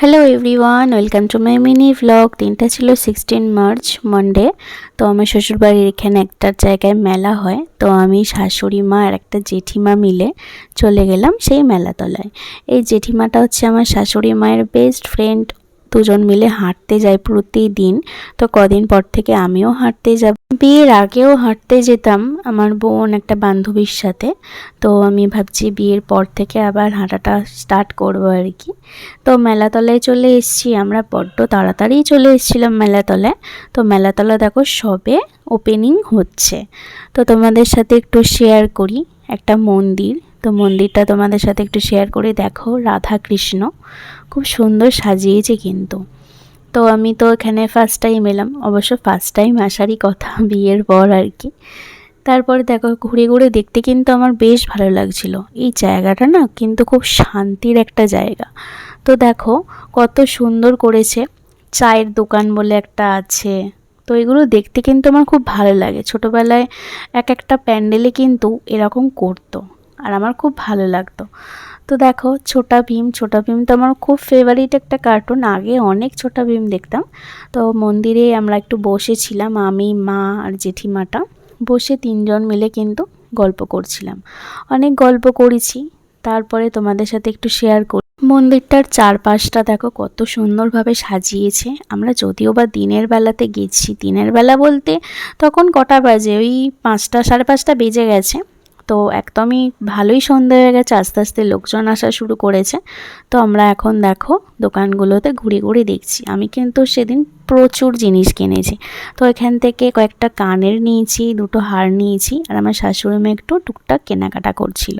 Hello everyone welcome to my mini vlog দিনটা ছিল sixteen March Monday তো আমার শ্বশুরবাড়ির এখানে একটা জায়গায় মেলা হয়। তো আমি শাশুড়ি মা আর একটা জেঠিমা মিলে চলে গেলাম সেই মেলাতলায়। এই জেঠিমাটা হচ্ছে আমার শাশুড়ি মায়ের বেস্ট ফ্রেন্ড দুজন মিলে হাঁটতে যায় প্রতিদিন। তো কদিন পর থেকে আমিও হাঁটতে যাব। বিয়ের আগেও হাঁটতে যেতাম আমার বোন একটা বান্ধবীর সাথে। তো আমি ভাবছি বিয়ের পর থেকে আবার হাঁটাটা স্টার্ট করব আর কি। তো মেলাতলায় চলে এসেছি, আমরা বড্ড তাড়াতাড়ি চলে এসেছিলাম মেলাতলায়। তো মেলাতলা দেখো সবে ওপেনিং হচ্ছে। তো তোমাদের সাথে একটু শেয়ার করি, একটা মন্দির। তো মন্দিরটা তোমাদের সাথে একটু শেয়ার করে দেখো রাধা কৃষ্ণ খুব সুন্দর সাজিয়েছে কিন্তু। তো আমি তো এখানে ফার্স্ট টাইম এলাম। অবশ্য ফার্স্ট টাইম আসারই কথা বিয়ের পর আর কি। তারপরে দেখো, ঘুরে ঘুরে দেখতে কিন্তু আমার বেশ ভালো লাগছিল। এই জায়গাটা না কিন্তু খুব শান্তির একটা জায়গা। তো দেখো, কত সুন্দর করেছে। চায়ের দোকান বলে একটা আছে। তো এগুলো দেখতে কিন্তু আমার খুব ভালো লাগে। ছোটোবেলায় এক একটা প্যান্ডেলে কিন্তু এরকম করতো। আর আমার খুব ভালো লাগতো। তো দেখো, ছোটা ভীম ছোটা ভীম তো আমার খুব ফেভারিট একটা কার্টুন আগে অনেক ছোটা ভীম দেখতাম। তো মন্দিরে আমরা একটু বসেছিলাম আমি, মা আর জেঠিমাটা। বসে তিনজন মিলে কিন্তু গল্প করছিলাম। অনেক গল্প করেছি, তারপরে তোমাদের সাথে একটু শেয়ার করি। মন্দিরটার চারপাশটা দেখো, কত সুন্দরভাবে সাজিয়েছে। আমরা যদিও বা দিনের বেলাতে গেছি, দিনের বেলা বলতে তখন কটা বাজে? ওই পাঁচটা, সাড়ে পাঁচটা বেজে গেছে। তো একদমই ভালোই সন্ধে হয়ে গেছে, আস্তে আস্তে লোকজন আসা শুরু করেছে। তো আমরা এখন দেখো দোকানগুলোতে ঘুরে ঘুরে দেখছি। আমি কিন্তু সেদিন প্রচুর জিনিস কিনেছি। তো এখান থেকে কয়েকটা কানের নিয়েছি, দুটো হার নিয়েছি আর আমার শাশুড়ি মেয়ে একটু টুকটাক কেনাকাটা করছিল।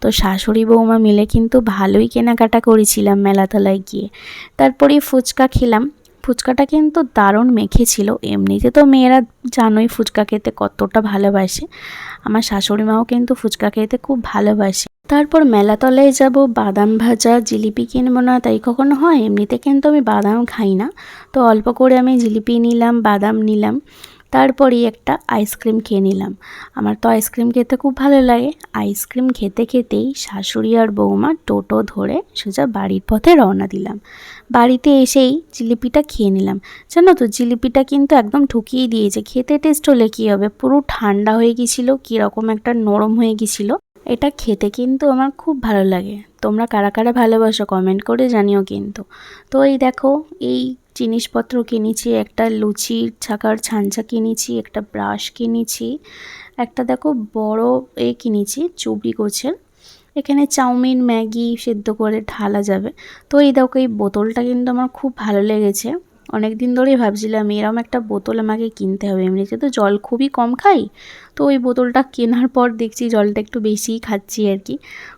তো শাশুড়ি বৌমা মিলে কিন্তু ভালোই কেনাকাটা করেছিলাম মেলাতলায় গিয়ে। তারপরে ফুচকা খেলাম। ফুচকাটা কিন্তু দারুণ মেখেছিল এমনিতে তো মেয়েরা জানোই ফুচকা খেতে কতটা ভালোবাসে। আমার শাশুড়ি মাও কিন্তু ফুচকা খেতে খুব ভালোবাসে। তারপর মেলাতলায় যাব, বাদাম ভাজা, জিলিপি কিনবো না তাই কখনো হয়? এমনিতে কিন্তু আমি বাদাম খাই না। তো অল্প করে আমি জিলিপি নিলাম, বাদাম নিলাম। তারপরেই একটা আইসক্রিম খেয়ে নিলাম। আমার তো আইসক্রিম খেতে খুব ভালো লাগে। আইসক্রিম খেতে খেতেই শাশুড়ি আর বৌমা টোটো ধরে সোজা বাড়ির পথে রওনা দিলাম। বাড়িতে এসেই জিলিপিটা খেয়ে নিলাম। জানো তো, জিলিপিটা কিন্তু একদম ঠুকিয়ে দিয়েছে। খেতে টেস্ট হলে কী হবে? পুরো ঠান্ডা হয়ে গেছিল, কীরকম একটা নরম হয়ে গেছিল। এটা খেতে কিন্তু আমার খুব ভালো লাগে। তোমরা কারা কারা ভালোবাসো কমেন্ট করে জানিও কিন্তু। তো এই দেখো, এই জিনিসপত্র কিনেছি একটা লুচির ছাকার ছাঞ্চা কিনেছি, একটা ব্রাশ কিনেছি, একটা দেখো বড় এ কিনেছি, চুবড়ি গোছের এখানে চাউমিন, ম্যাগি সেদ্ধ করে ঢালা যাবে। তো এই দেখো, এই বোতলটা কিন্তু আমার খুব ভালো লেগেছে। অনেক দিন ধরেই ভাবছিলাম, এরম একটা বোতল আমাকে কিনতে হবে। এমনিতে তো জল খুবই কম খাই। তো ওই বোতলটা কেনার পর দেখছি জলটা একটু বেশিই খাচ্ছি আর কি।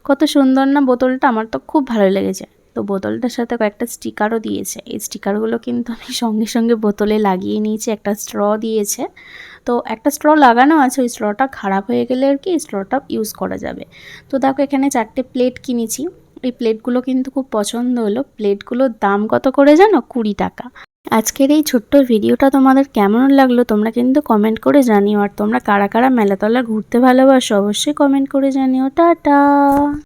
কত সুন্দর না বোতলটা, আমার তো খুব ভালো লেগেছে। তো বোতলটার সাথে কয়েকটা স্টিকারও দিয়েছে। এই স্টিকারগুলো কিন্তু আমি সঙ্গে সঙ্গে বোতলে লাগিয়ে নিয়েছি, একটা স্ট্র দিয়েছে। তো একটা স্ট্র লাগানো আছে, ওই স্ট্রটা খারাপ হয়ে গেলে আর কি স্ট্রটা ইউজ করা যাবে। তো দেখো এখানে চারটে প্লেট কিনেছি। এই প্লেটগুলো কিন্তু খুব পছন্দ হলো। প্লেটগুলোর দাম কত করে জানো? কুড়ি টাকা। আজকের এই ছোট্ট ভিডিওটা তোমাদের কেমন লাগল তোমরা কিন্তু কমেন্ট করে জানিও। আর তোমরা কারা কারা মেলাতলা ঘুরতে ভালোবাসো অবশ্যই কমেন্ট করে জানিও। টাটা!